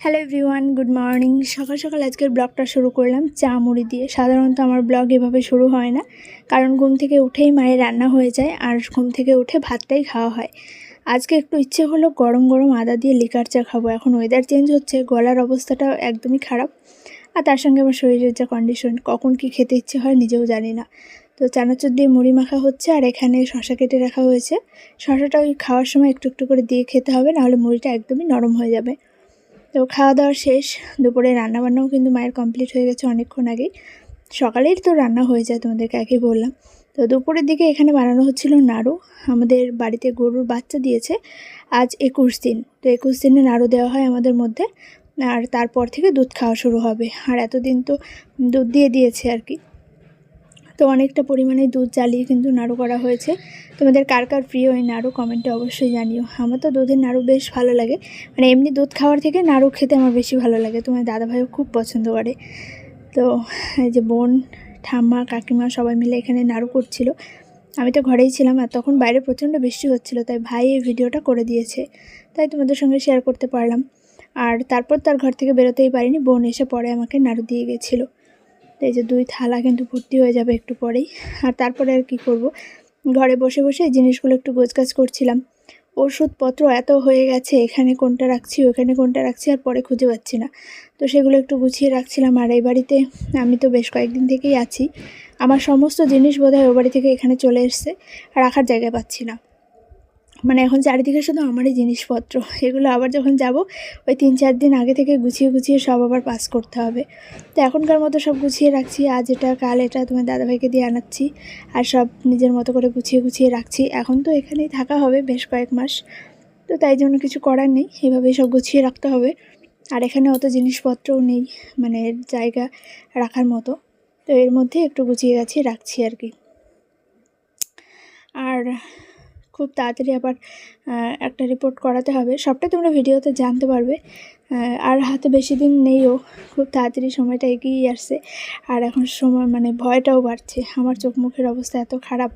Hello everyone good morning সকাল সকাল আজকের ব্লগটা শুরু করলাম চা মুড়ি দিয়ে। সাধারণত আমার ব্লগ এভাবে শুরু হয় না, কারণ ঘুম থেকে উঠেই মায়ের রান্না হয়ে যায় আর ঘুম থেকে উঠে ভাতটাই খাওয়া হয়। আজকে একটু ইচ্ছে হলো গরম গরম আদা দিয়ে লিকার চা খাব। এখন ওয়েদার চেঞ্জ হচ্ছে, গলার অবস্থাটা একদমই খারাপ আর তার সঙ্গে আমার শরীরের যা কন্ডিশন কখন কি খেতে ইচ্ছে হয় নিজেও জানি না। তো চানাচুর দিয়ে মুড়ি মাখা হচ্ছে আর এখানে শশা কেটে রাখা হয়েছে। শশাটা ওই খাওয়ার সময় একটু একটু করে দিয়ে খেতে হবে, নাহলে মুড়িটা একদমই নরম হয়ে যাবে। তো খাওয়া দাওয়া শেষ, দুপুরে রান্নাবান্নাও কিন্তু মায়ের কমপ্লিট হয়ে গেছে অনেকক্ষণ আগেই। সকালেই তো রান্না হয়ে যায় তোমাদেরকে আগেই বললাম। তো দুপুরের দিকে এখানে বানানো হচ্ছিল নাড়ু। আমাদের বাড়িতে গরুর বাচ্চা দিয়েছে আজ একুশ দিন। তো একুশ দিনে নাড়ু দেওয়া হয় আমাদের মধ্যে। আর তারপর থেকে দুধ খাওয়া শুরু হবে। আর এতদিন তো দুধ দিয়ে দিয়েছে আর কি। তো অনেকটা পরিমাণে দুধ জ্বালিয়ে কিন্তু নাড়ু করা হয়েছে। তোমাদের কার কার প্রিয় এই নাড়ু কমেন্টে অবশ্যই জানিও। আমার তো দুধের নাড়ু বেশ ভালো লাগে। মানে এমনি দুধ খাওয়ার থেকে নাড়ু খেতে আমার বেশি ভালো লাগে। তোমার দাদাভাইও খুব পছন্দ করে। তো এই যে বোন, ঠাম্মা, কাকিমা সবাই মিলে এখানে নাড়ু করছিল। আমি তো ঘরেই ছিলাম আর তখন বাইরে প্রচণ্ড বৃষ্টি হচ্ছিল, তাই ভাই এই ভিডিওটা করে দিয়েছে। তাই তোমাদের সঙ্গে শেয়ার করতে পারলাম। আর তারপর তার ঘর থেকে বেরোতেই পারিনি। বোন এসে পরে আমাকে নাড়ু দিয়ে গেছিল। তো এই যে দুই থালা কিন্তু ভর্তি হয়ে যাবে একটু পরেই। আর তারপরে আর কি করব? ঘরে বসে বসে এই জিনিসগুলো একটু গোছগাছ করছিলাম। ওষুধপত্র এত হয়ে গেছে, এখানে কোনটা রাখছি, ওখানে কোনটা রাখছি, আর পরে খুঁজে পাচ্ছি না। তো সেগুলো একটু গুছিয়ে রাখছিলাম। আর এই বাড়িতে আমি তো বেশ কয়েকদিন থেকেই আছি। আমার সমস্ত জিনিস বোধহয় ও বাড়ি থেকে এখানে চলে এসছে, রাখার জায়গা পাচ্ছি না। মানে এখন চারিদিকে শুধু আমারই জিনিসপত্র। এগুলো আবার যখন যাব, ওই তিন চার দিন আগে থেকে গুছিয়ে গুছিয়ে সব আবার পাস করতে হবে। তো এখনকার মতো সব গুছিয়ে রাখছি, আজ এটা, কাল এটা তোমার দাদাভাইকে দিয়ে আনাচ্ছি আর সব নিজের মতো করে গুছিয়ে গুছিয়ে রাখছি। এখন তো এখানেই থাকা হবে বেশ কয়েক মাস। তো তাই জন্য কিছু করার নেই, এভাবেই সব গুছিয়ে রাখতে হবে। আর এখানে অত জিনিসপত্রও নেই মানে জায়গা রাখার মতো। তো এর মধ্যে একটু গুছিয়ে গাছিয়ে রাখছি আর কি। আর খুব তাড়াতাড়ি আবার একটা রিপোর্ট করাতে হবে। সবটাই তোমরা ভিডিওতে জানতে পারবে। আর হাতে বেশি দিন নেইও খুব তাড়াতাড়ি সময়টা এগিয়ে আসছে। আর এখন সময় মানে ভয়টাও বাড়ছে। আমার চোখ মুখের অবস্থা এত খারাপ।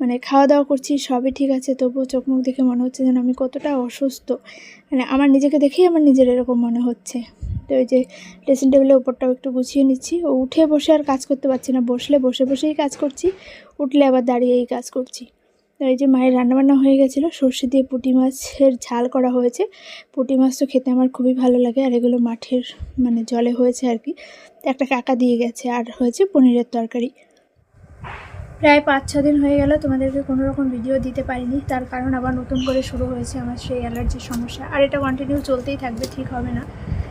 মানে খাওয়া দাওয়া করছি, সবই ঠিক আছে। তবুও চোখ মুখ দেখে মনে হচ্ছে যেন আমি কতটা অসুস্থ। মানে আমার নিজেকে দেখেই আমার নিজের এরকম মনে হচ্ছে। তো ওই যে ড্রেসিং টেবিলের উপরটাও একটু গুছিয়ে নিচ্ছি। ও উঠে বসে আর কাজ করতে পারছি না। বসলে বসে বসেই কাজ করছি, উঠলে আবার দাঁড়িয়েই কাজ করছি। এই যে মায়ের রান্নাবান্না হয়ে গেছিল, সর্ষে দিয়ে পুঁটি মাছের ঝাল করা হয়েছে। পুঁটি মাছ তো খেতে আমার খুবই ভালো লাগে আর এগুলো মাঠের মানে জলে হয়েছে আর কি। একটা কাকা দিয়ে গেছে আর হয়েছে পনিরের তরকারি। প্রায় পাঁচ, ছ দিন হয়ে গেল তোমাদেরকে কোনো রকম ভিডিও দিতে পারিনি। তার কারণ আবার নতুন করে শুরু হয়েছে আমার সেই অ্যালার্জির সমস্যা। আর এটা কন্টিনিউ চলতেই থাকবে, ঠিক হবে না।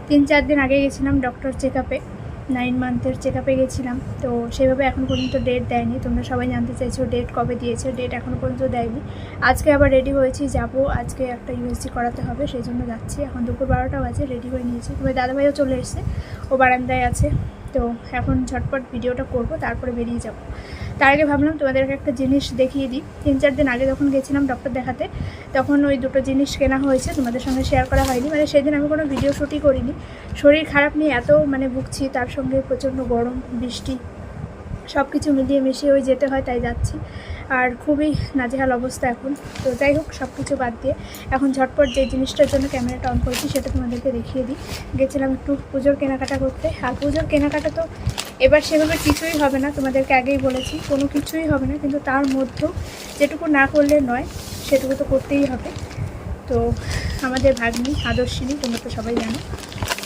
তিন, চার দিন আগে গেছিলাম ডক্টর চেক আপে নাইন মান্থের চেক আপে গেছিলাম। তো সেভাবে এখন পর্যন্ত ডেট দেয়নি। তোমরা সবাই জানতে চাইছো ডেট কবে দিয়েছে। ডেট এখনও পর্যন্ত দেয়নি। আজকে আবার রেডি হয়েছি, যাব। আজকে একটা ইউএসজি করাতে হবে সেই জন্য যাচ্ছি। এখন দুপুর বারোটাও বাজে রেডি হয়ে নিয়েছি। তোমার দাদাভাইও চলে এসছে, ও বারান্দায় আছে। তো এখন ঝটপট ভিডিওটা করব, তারপরে বেরিয়ে যাব। তার আগে ভাবলাম তোমাদেরকে একটা জিনিস দেখিয়ে দিই। তিন চার দিন আগে যখন গেছিলাম ডক্টর দেখাতে, তখন ওই দুটো জিনিস কেনা হয়েছে, তোমাদের সঙ্গে শেয়ার করা হয়নি। মানে সেদিন আমি কোনো ভিডিও শ্যুটই করিনি। শরীর খারাপ নিয়ে এত মানে ভুগছি, তার সঙ্গে প্রচণ্ড গরম, বৃষ্টি সব কিছু মিলিয়ে মিশিয়ে ওই যেতে হয়, তাই যাচ্ছি। আর খুবই নাজেহাল অবস্থা এখন। তো যাই হোক সব কিছু বাদ দিয়ে এখন ঝটপট যে জিনিসটার জন্য ক্যামেরাটা অন করেছি সেটা তোমাদেরকে দেখিয়ে দিই। গেছিলাম একটু পুজোর কেনাকাটা করতে। আর পুজোর কেনাকাটা তো এবার সেভাবে কিছুই হবে না, তোমাদেরকে আগেই বলেছি। কোনো কিছুই হবে না, কিন্তু তার মধ্যেও যেটুকু না করলে নয়, সেটুকু তো করতেই হবে। তো আমাদের ভাগ্নি, আদর্শিনী, তোমরা তো সবাই জানো।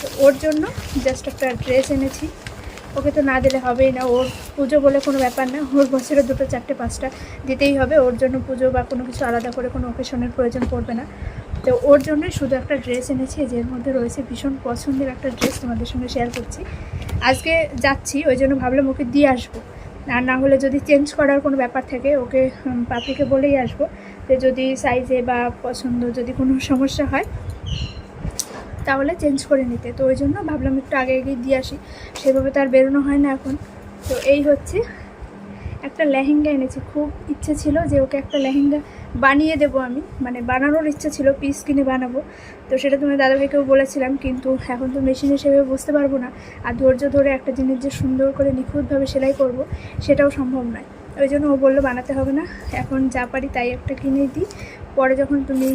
তো ওর জন্য জাস্ট একটা ড্রেস এনেছি। ওকে তো না দিলে হবেই না। ওর পুজো বলে কোনো ব্যাপার না। ওর বছরে দুটো, চারটে, পাঁচটা দিতেই হবে। ওর জন্য পুজো বা কোনো কিছু আলাদা করে কোনো ওকেশনের প্রয়োজন পড়বে না। তো ওর জন্যই শুধু একটা ড্রেস এনেছি, যের মধ্যে রয়েছে ভীষণ পছন্দের একটা ড্রেস তোমাদের সঙ্গে শেয়ার করছি। আজকে যাচ্ছি, ওই জন্য ভাবলাম ওকে দিয়ে আসব। আর না হলে যদি চেঞ্জ করার কোনো ব্যাপার থাকে, ওকে পাপিকে বলেই আসব। যে যদি সাইজে বা পছন্দ যদি কোনো সমস্যা হয় তাহলে চেঞ্জ করে নিতে। তো ওই জন্য ভাবলাম একটু আগে আগেই দিয়ে আসি। সেভাবে তো আর বেরোনো হয় না এখন। তো এই হচ্ছে একটা লেহেঙ্গা এনেছি। খুব ইচ্ছে ছিল যে ওকে একটা লেহেঙ্গা বানিয়ে দেবো আমি। মানে বানানোর ইচ্ছে ছিল পিস কিনে বানাবো। তো সেটা তোমার দাদাভাইকেও বলেছিলাম, কিন্তু এখন তো মেশিনে সেভাবে বুঝতে পারব না। আর ধৈর্য ধরে একটা জিনিস যে সুন্দর করে নিখুঁতভাবে সেলাই করব, সেটাও সম্ভব নয়। ওই জন্য ও বলল, বানাতে হবে না। এখন যা পারি তাই একটা কিনে দিই। পরে যখন তুমি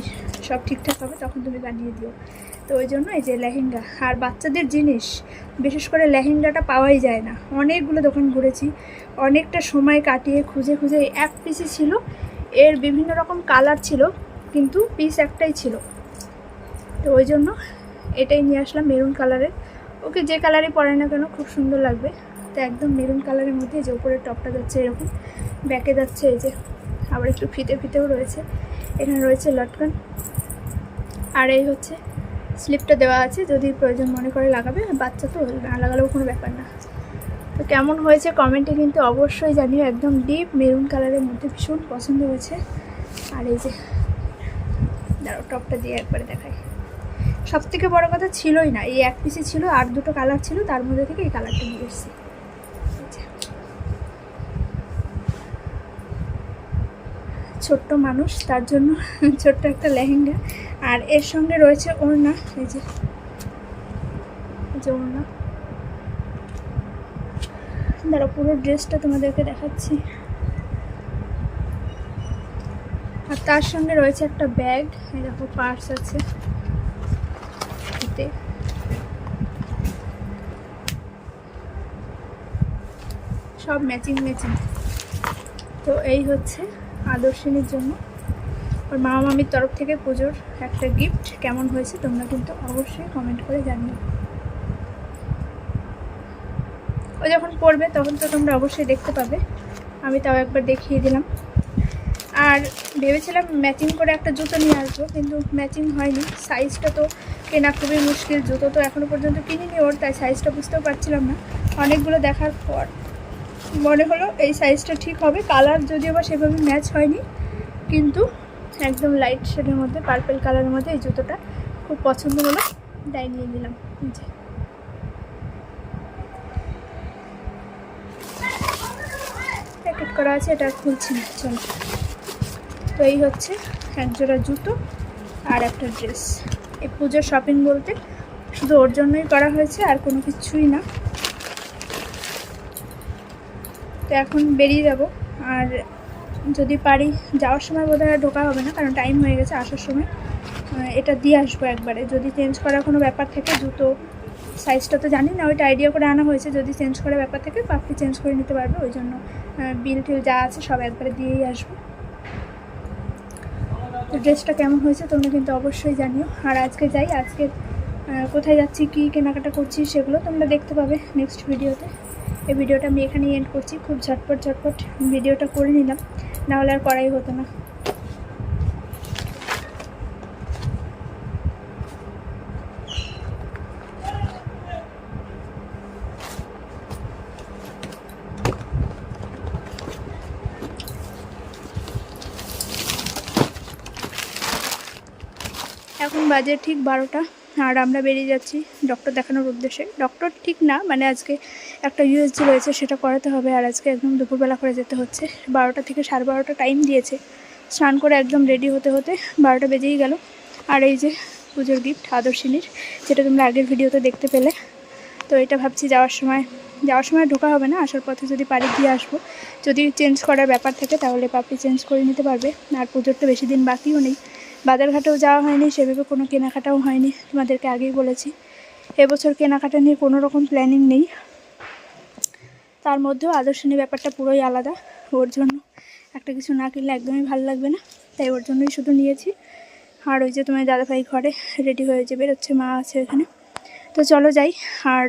সব ঠিকঠাক হবে, তখন তুমি বানিয়ে দিও। তো ওই জন্য এই যে লেহেঙ্গা আর বাচ্চাদের জিনিস, বিশেষ করে লেহেঙ্গাটা পাওয়াই যায় না। অনেকগুলো দোকান ঘুরেছি, অনেকটা সময় কাটিয়ে খুঁজে খুঁজে এক পিসই ছিল, এর বিভিন্ন রকম কালার ছিল, কিন্তু পিস একটাই ছিল। তো ওই জন্য এটাই নিয়ে আসলাম মেরুন কালারের ওকে যে কালারই পরে না কেন, খুব সুন্দর লাগবে। তো একদম মেরুন কালারের মধ্যে যে উপরের টপটা যাচ্ছে এরকম ব্যাকে যাচ্ছে এই যে, আবার একটু ফিতে ফিতেও রয়েছে। এখানে রয়েছে লটকন। আর এই হচ্ছে স্লিপটা দেওয়া আছে, যদি প্রয়োজন মনে করে লাগাবে, বাচ্চা তো না লাগালেও কোনো ব্যাপার না। তো কেমন হয়েছে কমেন্টে কিন্তু অবশ্যই জানিও, একদম ডিপ মেরুন কালারের মধ্যে ভীষণ পছন্দ হয়েছে। আর এই যে, দাঁড়াও, টপটা দিয়ে একবারে দেখাই। সব থেকে বড়ো কথা ছিলই না, এই এক পিসে ছিল আর দুটো কালার ছিল, তার মধ্যে থেকে এই কালারটা নিয়ে এসেছি। ছোট্ট মানুষ, তার জন্য ছোট্ট একটা লেহেঙ্গা। আর এর সঙ্গে রয়েছে ওড়না, এই যে ওড়না। দাঁড়া পুরো ড্রেসটা তোমাদেরকে দেখাচ্ছি। আর তার সঙ্গে রয়েছে একটা ব্যাগ, এই দেখো, পার্স আছে। সব ম্যাচিং ম্যাচিং। তো এই হচ্ছে আদর্শিনীর জন্য। ওর মা মামির তরফ থেকে পুজোর একটা গিফট কেমন হয়েছে তোমরা কিন্তু অবশ্যই কমেন্ট করে জানিও। ও যখন পড়বে তখন তো তোমরা অবশ্যই দেখতে পাবে। আমি তাও একবার দেখিয়ে দিলাম। আর ভেবেছিলাম ম্যাচিং করে একটা জুতো নিয়ে আসব, কিন্তু ম্যাচিং হয়নি। সাইজটা তো কেনা খুবই মুশকিল। জুতো তো এখনও পর্যন্ত কিনিনি ওর, তাই সাইজটা বুঝতেও পারছিলাম না। অনেকগুলো দেখার পর মনে হলো এই সাইজটা ঠিক হবে। কালার যদিও বা সেভাবে ম্যাচ হয়নি, কিন্তু একদম লাইট শেডের মধ্যে পার্পেল কালারের মধ্যে এই জুতোটা খুব পছন্দ হলো, তাই নিয়ে নিলাম। যে। প্যাকেট করা আছে, এটা খুলছি না তো এই হচ্ছে এক জোড়া জুতো আর একটা ড্রেস এই পুজোর শপিং বলতে শুধু ওর জন্যই করা হয়েছে, আর কোনো কিছুই না। তো এখন বেরিয়ে যাব, আর যদি পারি, যাওয়ার সময় বোধহয় আর ঢোকা হবে না, কারণ টাইম হয়ে গেছে আসার সময়। এটা দিয়ে আসব একবারে। যদি চেঞ্জ করার কোনো ব্যাপার থাকে, জুতো সাইজটা তো জানি না, ওইটা আইডিয়া করে আনা হয়েছে, যদি চেঞ্জ করার ব্যাপার থেকে, পাপড়ি চেঞ্জ করে নিতে পারবে, ওই জন্য বিল টিল যা আছে সব একবারে দিয়েই আসব। তো ড্রেসটা কেমন হয়েছে তোমরা কিন্তু অবশ্যই জানিও। আর আজকে যাই, আজকে কোথায় যাচ্ছি, কী কেনাকাটা করছি, সেগুলো তোমরা দেখতে পাবে নেক্সট ভিডিওতে এই ভিডিওটা আমি এখানেই এন্ড করছি। খুব ঝটপট ঝটপট ভিডিওটা করে নিলাম। নাহলে আর করাই হতো না। এখন বাজে ঠিক বারোটা। আর আমরা বেরিয়ে যাচ্ছি ডক্টর দেখানোর উদ্দেশ্যে। ডক্টর ঠিক না মানে আজকে একটা ইউএসজি রয়েছে, সেটা করাতে হবে। আর আজকে একদম দুপুরবেলা করে যেতে হচ্ছে। বারোটা থেকে সাড়ে বারোটা টাইম দিয়েছে। স্নান করে একদম রেডি হতে হতে বারোটা বেজেই গেল। আর এই যে পুজোর গিফট আদর্শিনীর, যেটা তোমরা আগের ভিডিওতে দেখতে পেলে। তো এটা ভাবছি যাওয়ার সময় যাওয়ার সময় ঢোকা হবে না? আসার পথে যদি পারি দিয়ে আসব। যদি চেঞ্জ করার ব্যাপার থাকে, তাহলে পাপড়ি চেঞ্জ করে নিতে পারবে। আর পুজোর তো বেশি দিন বাকিও নেই। বাজারঘাটেও যাওয়া হয়নি, সেভাবে কোনো কেনাকাটাও হয়নি। তোমাদেরকে আগেই বলেছি। এবছর কেনাকাটা নিয়ে কোনো রকম প্ল্যানিং নেই। তার মধ্যেও আদর্শনী ব্যাপারটা পুরোই আলাদা। ওর জন্য একটা কিছু না কিনলে একদমই ভালো লাগবে না। তাই ওর জন্যই শুধু নিয়েছি। আর ওই যে তোমার দাদাভাই ঘরে রেডি হয়ে যে বেরোচ্ছে, মা আছে ওখানে। তো চলো যাই। আর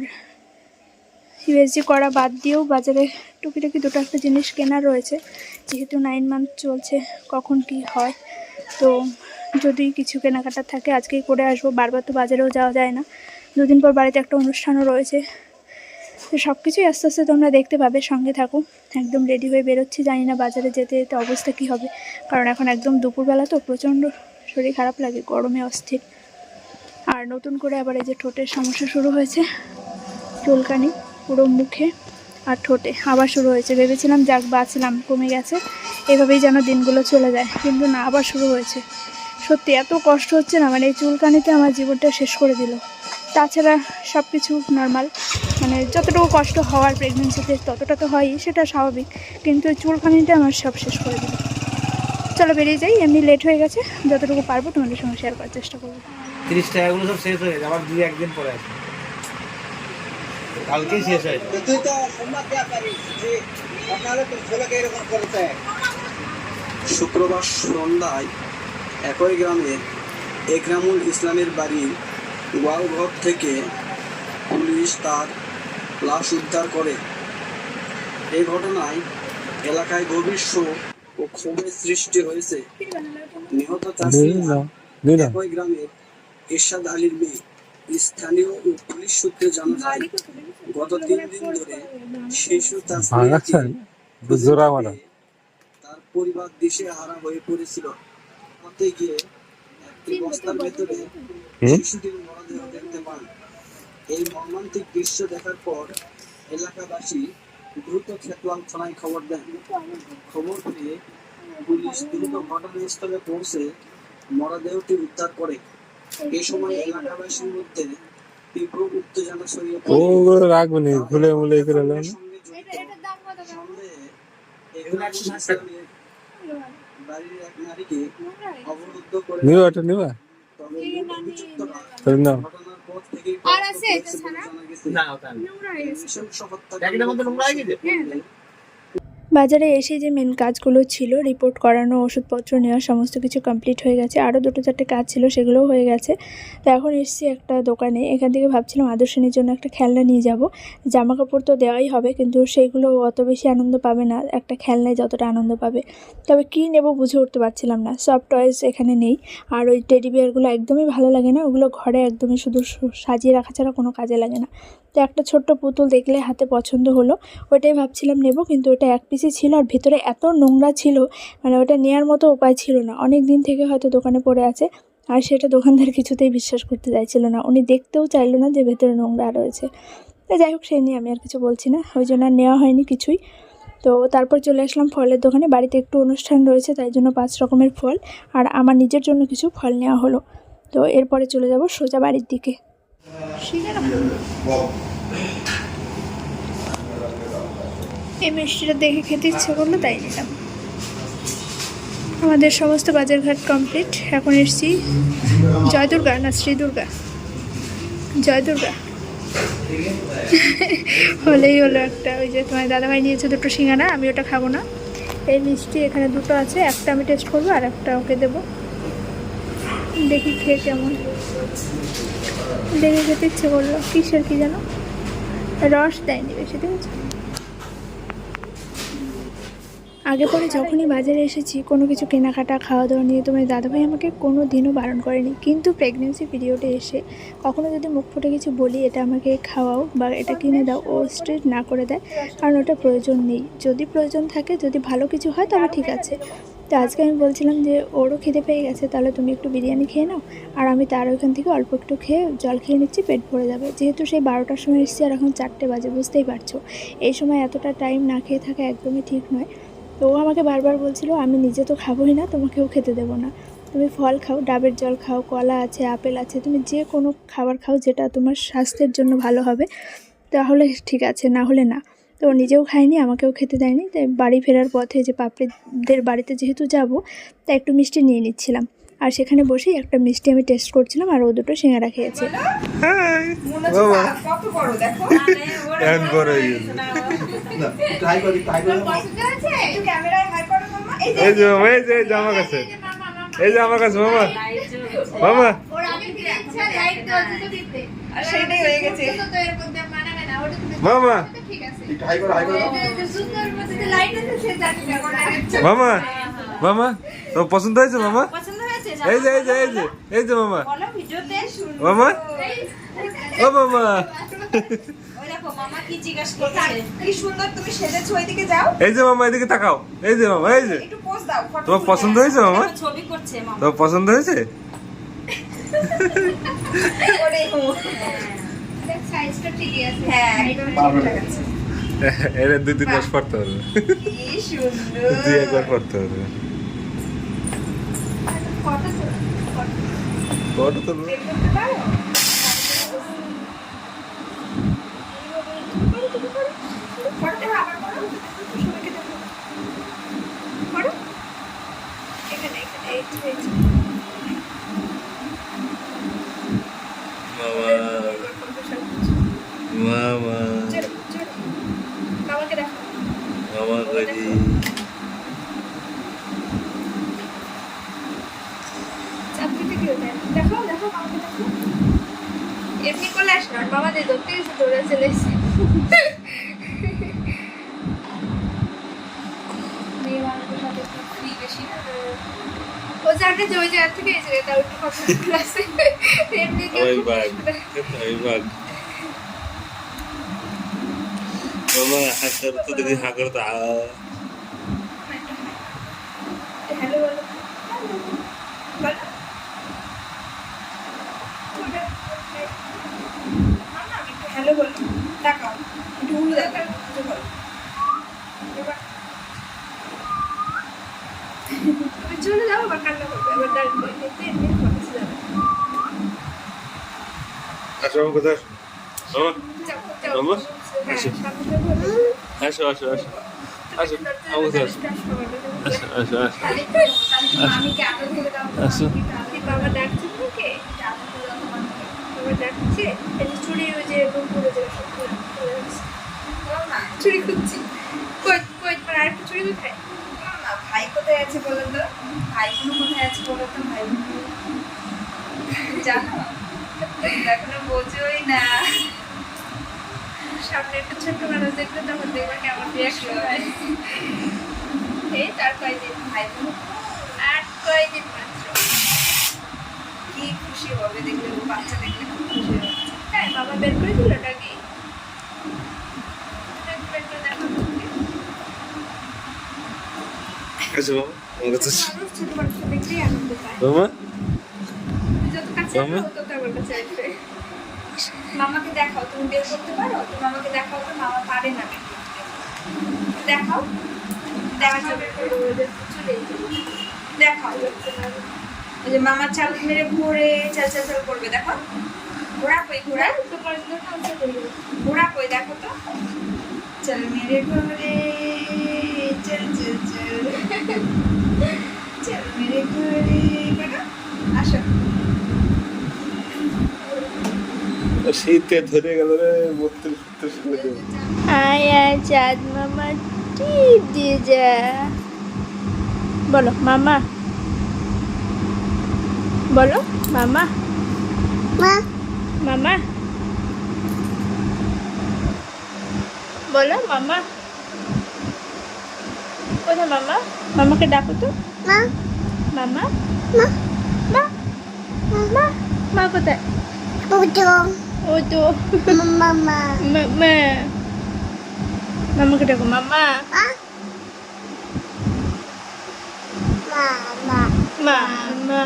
ইউএসজি করা বাদ দিয়েও বাজারে টুকিটাকি দুটো একটা জিনিস কেনা রয়েছে। যেহেতু নাইন মান্থ চলছে, কখন কি হয়। তো যদি কিছু কেনাকাটা থাকে, আজকেই করে আসব। বারবার তো বাজারেও যাওয়া যায় না। দুদিন পর বাড়িতে একটা অনুষ্ঠানও রয়েছে। তো সব কিছুই আস্তে আস্তে তোমরা দেখতে পাবে, সঙ্গে থাকো। একদম রেডি হয়ে বেরোচ্ছি, জানি না বাজারে যেতে যেতে অবস্থা কী হবে। কারণ এখন একদম দুপুরবেলা তো, প্রচণ্ড শরীর খারাপ লাগে, গরমে অস্থির। আর নতুন করে আবার এই যে ঠোঁটের সমস্যা শুরু হয়েছে, চুলকানি পুরো মুখে আর ঠোঁটে। আবার শুরু হয়েছে, ভেবেছিলাম যাক বাঁচলাম, কমে গেছে, এভাবেই যেন দিনগুলো চলে যায়, কিন্তু না, আবার শুরু হয়েছে। সত্যি, এত কষ্ট হচ্ছে না মানে এই চুলকানিতে আমার জীবনটা শেষ করে দিল। তাছাড়া সব কিছু নর্মাল মানে যতটুকু কষ্ট হওয়ার প্রেগনেন্সিতে ততটা তো হয়ই সেটা স্বাভাবিক। কিন্তু এই চুলকানিটা আমার সব শেষ করে দিল। চলো বেরিয়ে যাই এমনি লেট হয়ে গেছে। যতটুকু পারব তোমাদের সঙ্গে শেয়ার করার চেষ্টা করব। তিরিশ টাকাগুলো সব শেষ হয়ে আবার দুই একদিন পরে আছে কালকেই শেষ হয়েছে তো তুই তো সোমবার দেয়া পারিস যে সকালে তোর ছেলেকে এরকম করেছে। শুক্রবার সন্ধ্যায় একই গ্রামে একরামুল ইসলামের বাড়ির গোয়ালঘর থেকে পুলিশ তার লাশ উদ্ধার করে। এই ঘটনায় এলাকায় গভীর শোক ও ক্ষোভের সৃষ্টি হয়েছে। নিহত চাষি একই গ্রামের এরশাদ আলীর মেয়ে। স্থানীয় ও পুলিশ সূত্রে জানা যায় গত তিন দিন ধরে শিশু তাসমিয়াকে তার পরিবার দেশে হারা হয়ে পড়েছিল। পথে গিয়ে একটি বস্তার ভেতরে শিশুটির মরদেহ দেখতে পান। এই মর্মান্তিক দৃশ্য দেখার পর এলাকাবাসী দ্রুত খেতলাম থানায় খবর দেন। খবর পেয়ে পুলিশ দ্রুত ঘটনাস্থলে পৌঁছে মরদেহটি উদ্ধার করে। এ সময় এলাকাবাসীর মধ্যে তীব্র উত্তেজনা ছড়িয়ে পড়ে। ওগুলো রাখব নি খুলে মুলে করে বাড়ির এক নারীকে অবরুদ্ধ করে নিবা এটা নিবা। তবে আর আছে এটা ছাড়া? গেছে। না ওটা না। নৃশংস হত্যাকাণ্ড প্যাকেটের মধ্যে নোংরা হয়ে গেছে? করলে বাজারে এসে যে মেন কাজগুলো ছিল রিপোর্ট করানো, ওষুধপত্র নেওয়া, সমস্ত কিছু কমপ্লিট হয়ে গেছে। আরও দুটো চারটে কাজ ছিল, সেগুলোও হয়ে গেছে। তো এখন এসছি একটা দোকানে। এখান থেকে ভাবছিলাম আদর্শনীর জন্য একটা খেলনা নিয়ে যাব। জামা কাপড় তো দেওয়াই হবে, কিন্তু সেইগুলো অত বেশি আনন্দ পাবে না। একটা খেলনায় যতটা আনন্দ পাবে। তবে কী নেব বুঝে উঠতে পারছিলাম না। সব টয়েস এখানে নেই। আর ওই টেডি বিয়ারগুলো একদমই ভালো লাগে না। ওগুলো ঘরে একদমই শুধু সাজিয়ে রাখা ছাড়া কোনো কাজে লাগে না। তো একটা ছোট্ট পুতুল দেখলে হাতে পছন্দ হলো। ওটাই ভাবছিলাম নেব, কিন্তু ওটা এক পিসই ছিল আর ভিতরে এত নোংরা ছিল মানে ওটা নেওয়ার মতো উপায় ছিল না। অনেক দিন থেকে হয়তো দোকানে পড়ে আছে, আর সেটা দোকানদার কিছুতেই বিশ্বাস করতে চাইছিল না। উনি দেখতেও চাইলো না যে ভেতরে নোংরা রয়েছে। তো যাই হোক সেই নিয়ে আমি আর কিছু বলছি না, ওই জন্য আর নেওয়া হয়নি কিছুই। তো তারপর চলে আসলাম ফলের দোকানে। বাড়িতে একটু অনুষ্ঠান রয়েছে, তাই জন্য পাঁচ রকমের ফল, আর আমার নিজের জন্য কিছু ফল নেওয়া হলো। তো এরপরে চলে যাব সোজা বাড়ির দিকে। এই মিষ্টিটা দেখে খেতে ইচ্ছে করল তাই নিলাম। আমাদের সমস্ত বাজারঘাট কমপ্লিট এখন এসছি জয় দুর্গা না শ্রী দুর্গা জয় দুর্গা হলেই হলো একটা ওই যে তোমার দাদাভাই নিয়েছে দুটো সিঙ্গানা আমি ওটা খাব না। এই মিষ্টি এখানে দুটো আছে একটা আমি টেস্ট করব আর একটা ওকে দেবো। দেখি খেয়ে কেমন। দেখে খেতে ইচ্ছে করল। কিসের কি যেন? রস দেয়নি বেশি, ঠিক আছে? আগে পরে যখনই বাজারে এসেছি, কোনো কিছু কেনাকাটা খাওয়া দাওয়া নিয়ে তোমার দাদাভাই আমাকে কোনো দিনও বারণ করেনি। কিন্তু প্রেগনেন্সি পিরিয়ডে এসে কখনো যদি মুখ ফুটে কিছু বলি, এটা আমাকে খাওয়াও বা এটা কিনে দাও, ও স্ট্রেট না করে দেয়, কারণ ওটা প্রয়োজন নেই। যদি প্রয়োজন থাকে, যদি ভালো কিছু হয়, তবে ঠিক আছে। তো আজকে আমি বলছিলাম যে, ওরও খিদে পেয়ে গেছে, তাহলে তুমি একটু বিরিয়ানি খেয়ে নাও। আর আমি তার ওইখান থেকে অল্প একটু খেয়ে জল খেয়ে নিচ্ছি, পেট ভরে যাবে। যেহেতু সেই বারোটার সময় এসেছি আর এখন চারটে বাজে, বুঝতেই পারছ। এই সময় এতটা টাইম না খেয়ে থাকা একদমই ঠিক নয়। তো ও আমাকে বারবার বলছিল, আমি নিজে তো খাবোই না, তোমাকেও খেতে দেবো না। তুমি ফল খাও, ডাবের জল খাও, কলা আছে, আপেল আছে, তুমি যে কোনো খাবার খাও, যেটা তোমার স্বাস্থ্যের জন্য ভালো হবে, তাহলে ঠিক আছে, না হলে না। তো নিজেও খায়নি আমাকেও খেতে দেয়নি। তাই বাড়ি ফেরার পথে যে পাপড়িদের বাড়িতে যেহেতু যাব তাই একটু মিষ্টি নিয়ে নিচ্ছিলাম। আর সেখানে বসেই একটা মিষ্টি আমি টেস্ট করছিলাম আর ও দুটো সিঙ্গারা খেয়েছে। এই যে এই যে কাছে। এই যে আমার কাছে মামা মামা সেটাই হয়ে গেছে। মামা। করো ট্রাই করো। মামা মামা তোমার পছন্দ হয়েছে মামা? এই যে এই যে এই যে এই যে মামা। বলো ভিডিওতে শুনব মামা? ও মামা। মামা এই যে মামা এদিকে তাকাও। এই যে মামা এই যে। একটু পোজ দাও ফটো তোমার পছন্দ হয়েছে মামা? ছবি করছে মামা। তোমার পছন্দ হয়েছে? ওরে হো হ্যাঁ একদম এটা দুই তিন মাস পড়তে হবে। দুই একবার পড়তে হবে। ফটো তুলবো করতে পারো ফটোটা আবার করো সবাইকে দেখো করো বাড়ি চাকরিতে কি হতে দেখো দেখো মামাকে দেখো এমনি করলে আস না মামা দিয়ে ধরতে গেছে দৌড়ে চলে এসেছে মেয়ে মানুষের সাথে একটু হ্যালো বলো হ্যালো বলো দেখাও একটু উড়ু দেখাও কিছু বলো এবার তুমি চলে যাও আবার কান্না করবে এবার ডাকবে দেখতে এমনি কথা যাবে আসো কোথায় আসো। আসো। আসো। আসো আসো আসো। চুড়ি ওই যে। চুড়ি খুঁজছি আর একটা চুড়ি কোথায়? ভাই কোথায় আছে বলো তো? ভাই কোথায় আছে বলো তো ভাই? জানো? এখনও বোঝোই না। সামনে একটা ছোট্ট মানুষ দেখলে তখন দেখবে কেমন রিয়াকশন হয়। এই তার কয়দিন? ভাই বোন? আর কয়দিন মাত্র? কি খুশি হবে দেখলে, বাচ্চা দেখলে খুব খুশি হবে। তাই বাবা বের করে দিল নাকি বের করে দেখো তোকে। আমার কাছে মামা তত আমার কাছে মামাকে দেখাও তুমি বের করতে পারো? মামাকে দেখাও তো মামা পারে না। দেখাও। দেখাও। ওই যে মামা চাল মেরে ঘুরে চাল চাল চাল করবে দেখো। ঘোড়া কই ঘোড়া করি ঘোড়া কই দেখো তো। চল মেরে ঘরে চল চল চল চল মেরে ঘরে দেখো আসো শীতে ধরে গেল রে বত্রিশ বত্রিশ করে আয়া চাঁদ মামা টিপ দিয়ে যা বলো মামা। বলো মামা। মামা। বলো মামা কোথায় মামা মামাকে ডাকো তো মামা মা মা মা কোথায় ও তো মামা মামাকে ডাকো মামা মামা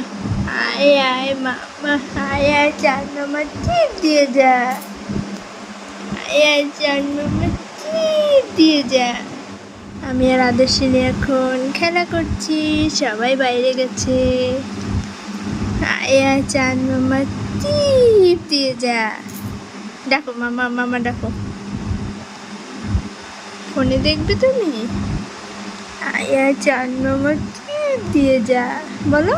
আয় আয় মামা আয় আয় চার মামা টিপ দিয়ে যা আয় আয় চার মামা টিপ দিয়ে যা। আমি আর আদর্শিনী এখন খেলা করছি, সবাই বাইরে গেছে। আয় চার মামা টিপ দিয়ে যা। ডাকো মামা মামা ডাকো। ফোনে দেখবে তুমি? আয়া চার নম্বর টিপ দিয়ে যা। বলো।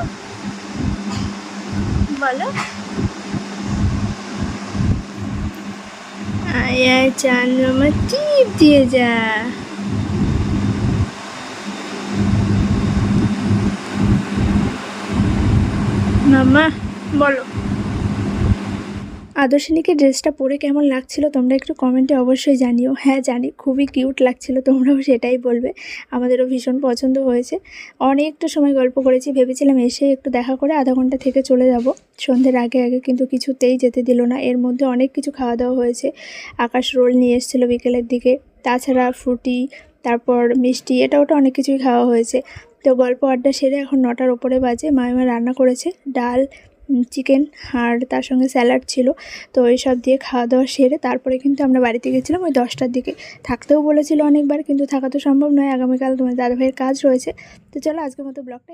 বলো। আয়া নম্বর টিপ দিয়ে যা? মামা বলো। আদর্শিনীকে ড্রেসটা পরে কেমন লাগছিল তোমরা একটু কমেন্টে অবশ্যই জানিও। হ্যাঁ জানি, খুবই কিউট লাগছিল, তোমরাও সেটাই বলবে। আমাদেরও ভীষণ পছন্দ হয়েছে। অনেকটা সময় গল্প করেছি, ভেবেছিলাম এসে একটু দেখা করে আধা ঘণ্টা থেকে চলে যাব। সন্ধ্যের আগে আগে কিন্তু কিছুতেই যেতে দিল না। এর মধ্যে অনেক কিছু খাওয়া দাওয়া হয়েছে। আকাশ রোল নিয়ে এসেছিল বিকেলের দিকে। তাছাড়া ফ্রুটি তারপর মিষ্টি, এটা ওটা অনেক কিছুই খাওয়া হয়েছে। তো গল্প আড্ডা সেরে এখন নটার ওপরে বাজে। মামিমা রান্না করেছে। ডাল চিকেন আর তার সঙ্গে স্যালাড ছিল। তো এইসব দিয়ে খাওয়া দাওয়া সেরে তারপরে কিন্তু আমরা বাড়িতে গেছিলাম ওই দশটার দিকে। থাকতেও বলেছিল অনেকবার, কিন্তু থাকা তো সম্ভব নয়। আগামীকাল তোমার দাদাভাইয়ের কাজ রয়েছে। তো চলো আজকের মতো ব্লগটা